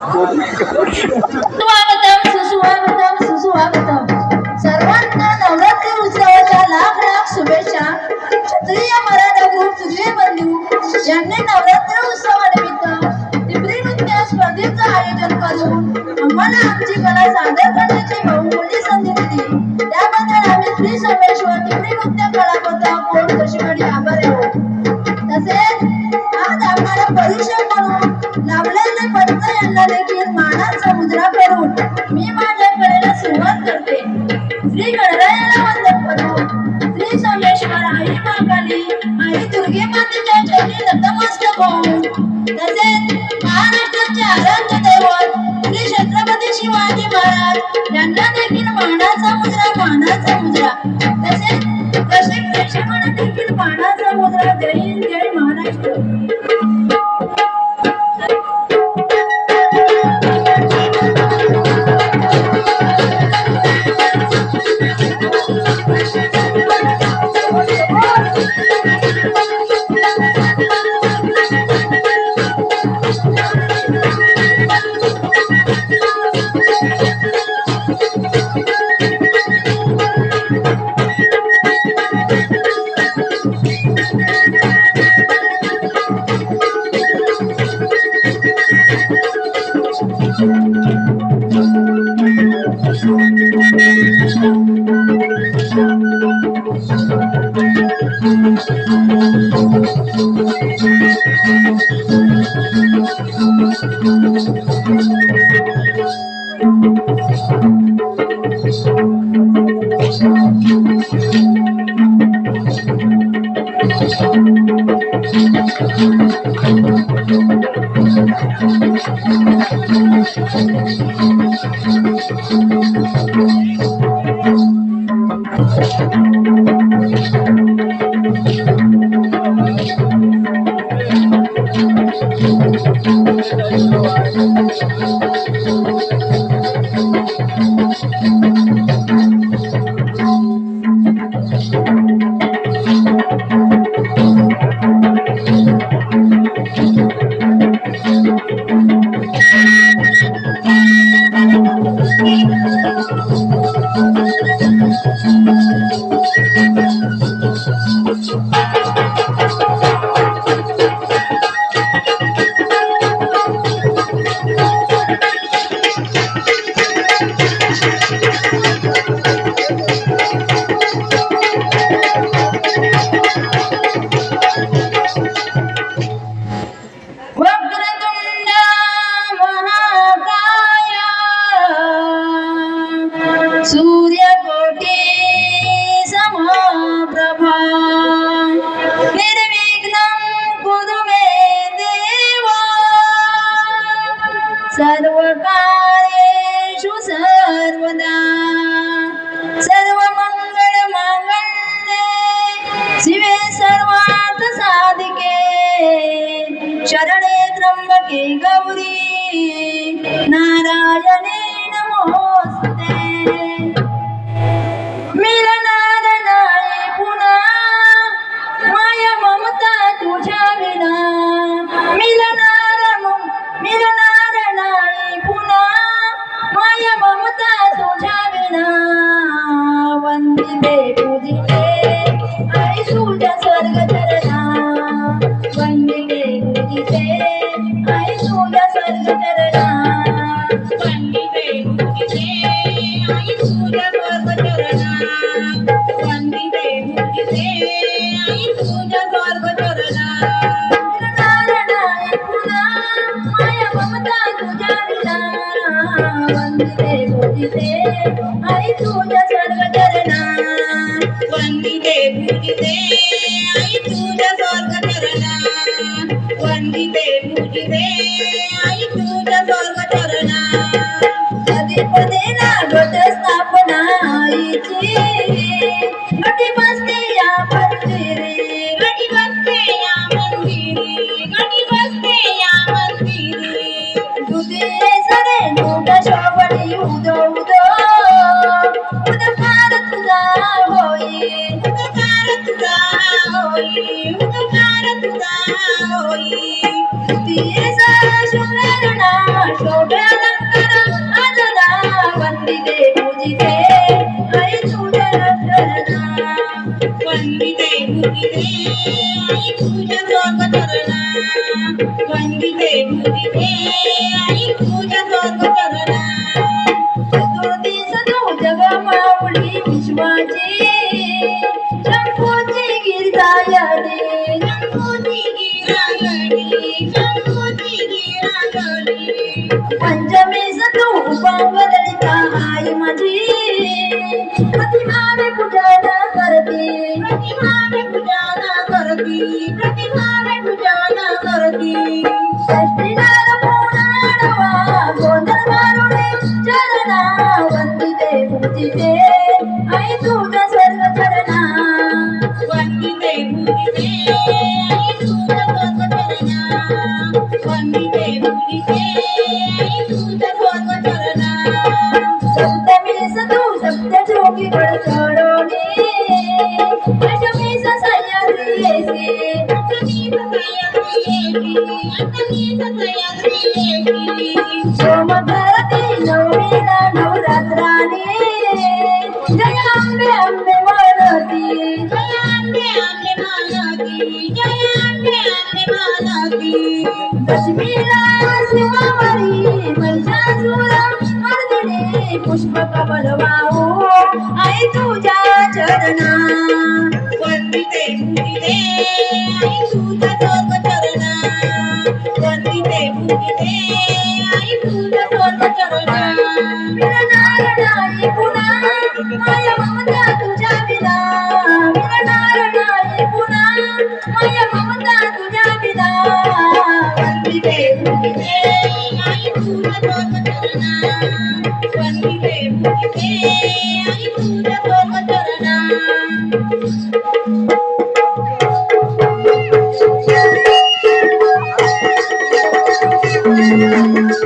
स्वागतम सुस्वागतम सुस्वागतम. सर्वांना नवरात्री उत्सवाच्या लाख लाख शुभेच्छा. क्षत्रिय मराठा ग्रुप सुगले बंधू यांनी नवरात्र उत्सवानिमित्त टिपरी नृत्य स्पर्धेचं आयोजन करून आम्हाला आमची कला सादर करण्याची बहुमूल्य संधी दिली. त्याबद्दल आम्ही श्री सोमेश्वर टिपरी नृत्य कलाबद्दल पाण्यात समुद्रा करून मी माझ्या कलेला सुरुवात करते श्री गणरायाला वंदन करू श्री सोमेश्वर आई महाकाली आई दुर्गे मातेच्या चरणी नतमस्तक होऊ तसेच ಬಂದಿದೆ ಬಂದಿದೆ ಆಯ್ತು तुझ्या जोग धरणा बंदिते भुजिते Thank. Thank you.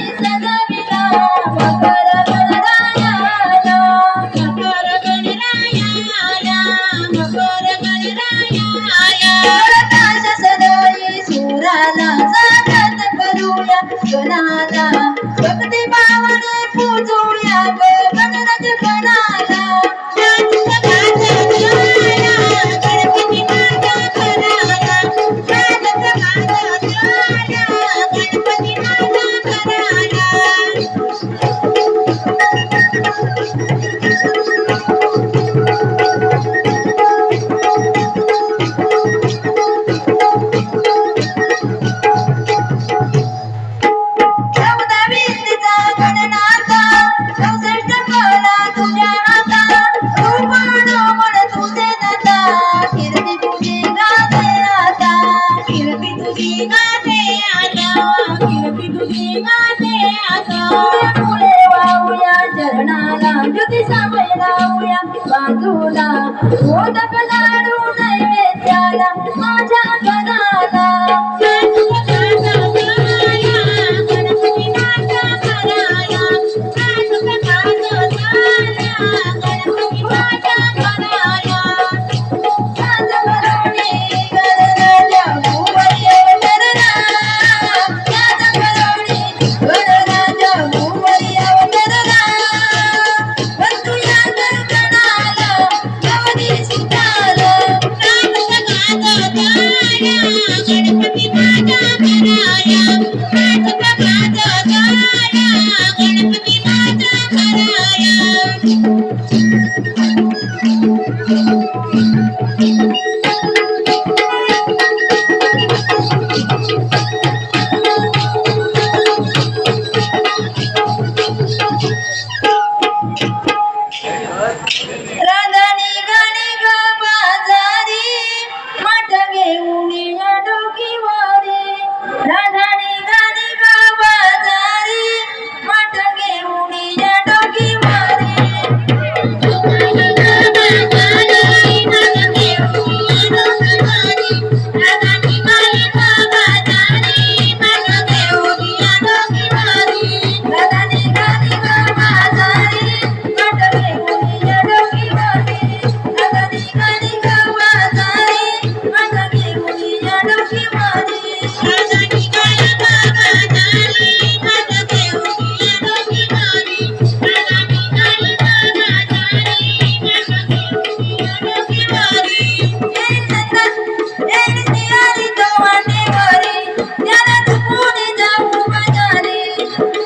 Lisa.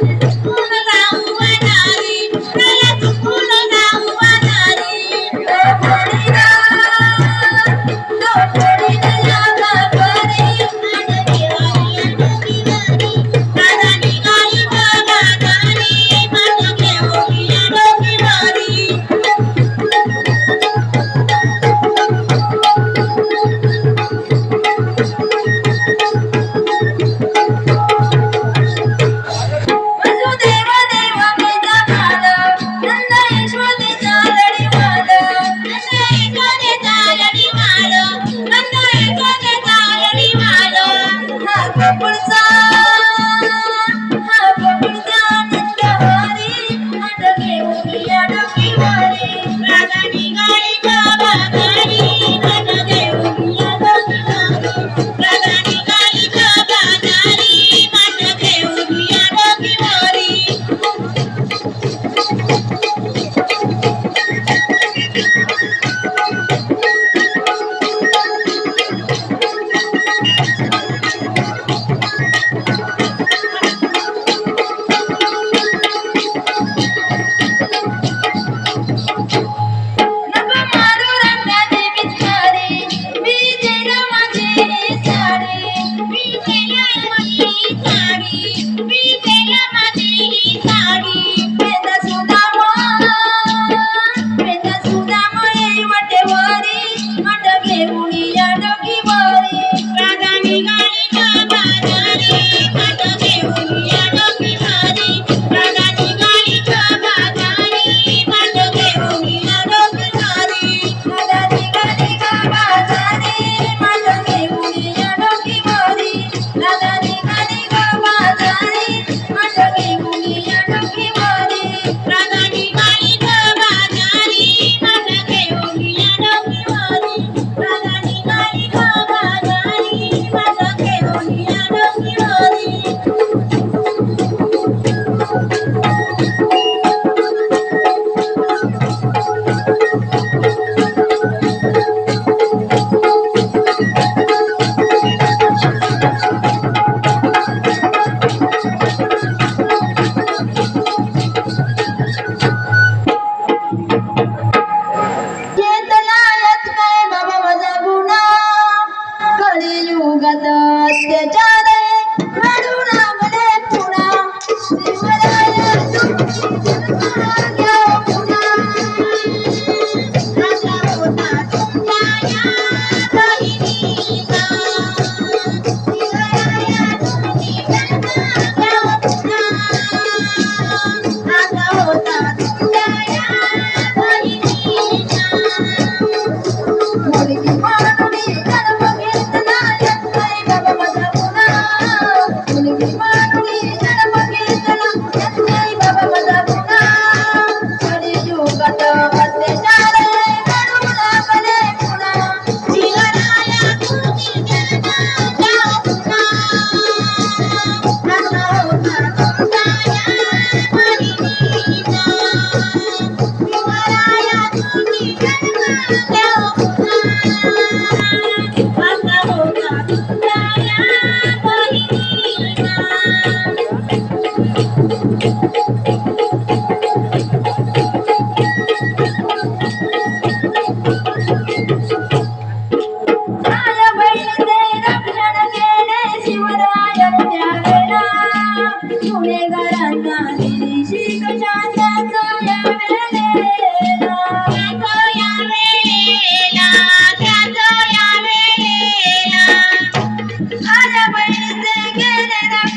Música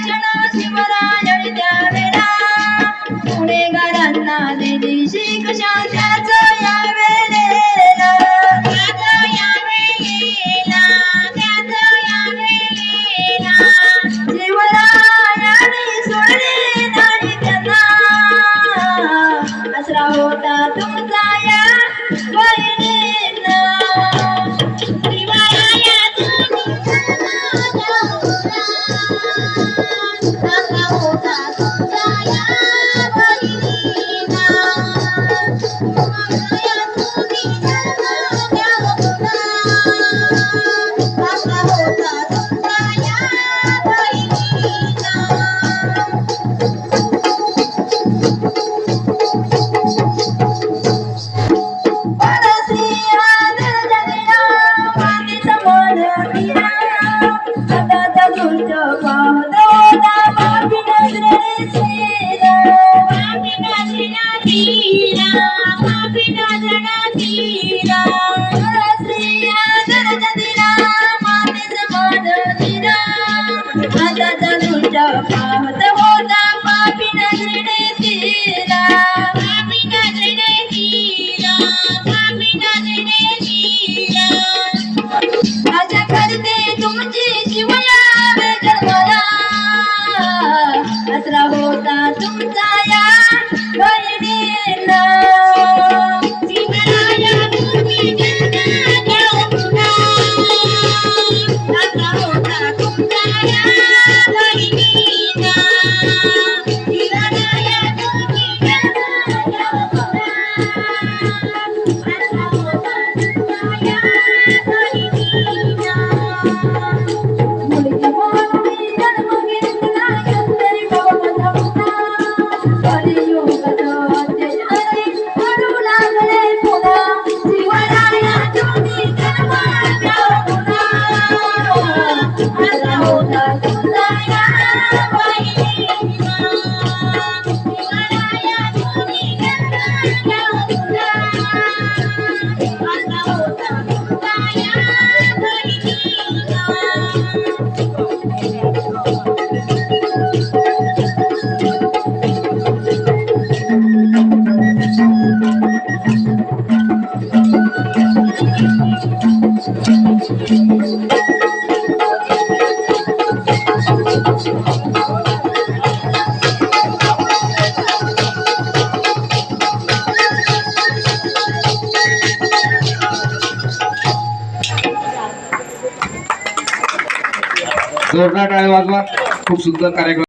केले रक्षण Yeah. वाजवा. खूप सुंदर कार्यक्रम.